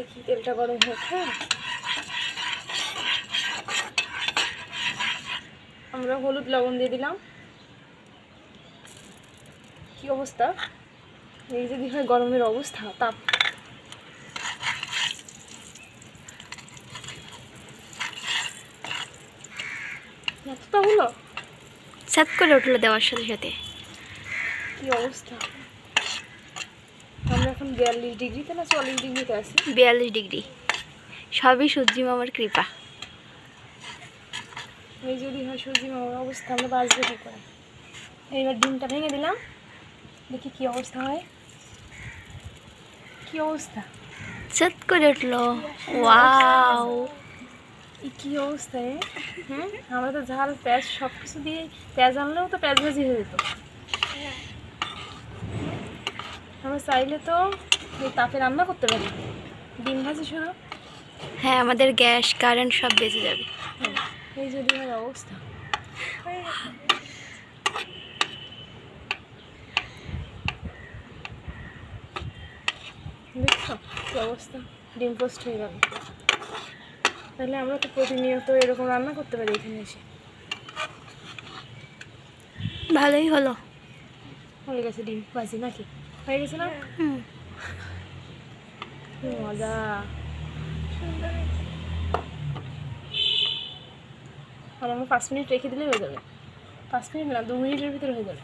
দেখি তেলটা গরম হোক হ্যাঁ আমরা হলুদ লবণ দিয়ে দিলাম। কি অবস্থা? এই যদি হয় গরমের অবস্থা তাপ। এতটা হলো? সাত করে উঠল দেওয়ার সাথে সাথে। কি অবস্থা? আমরা এখন বিয়াল্লিশ ডিগ্রিতে না চল্লিশ ডিগ্রিতে আছি? বিয়াল্লিশ ডিগ্রি। সবই সূর্যি মামার কৃপা। এই যদি হয় সূর্যি মামার অবস্থা আমরা বাঁচবো কী করে? এইবার ডিমটা ভেঙে দিলাম। দেখি কি অবস্থা হয়। কি অবস্থা? সাত করে উঠল। ওয়াও। কি অবস্থা হ্যাঁ আমরা তো ঝাল পেঁয়াজ সব কিছু দিয়ে পেঁয়াজ আনলেও তো পেঁয়াজ ভাজি হয়ে যেত। আমরা চাইলে তো এই তাপে রান্না করতে পারি। ডিম ভাজি শুধু হ্যাঁ আমাদের গ্যাস কারেন্ট সব বেঁচে যাবে। এই যদি হয় অবস্থা। দেখছ অবস্থা। ডিম পোস্ট হয়ে গেল। তাহলে আমরা তো প্রতিনিয়ত এরকম রান্না করতে পারি এখানে এসে। ভালোই হলো। হয়ে গেছে ডিম ভাজি নাকি? হয়ে গেছে না? মজা। আর আমরা পাঁচ মিনিট রেখে দিলেই হয়ে যাবে। পাঁচ মিনিট না দু মিনিটের ভিতরে হয়ে যাবে।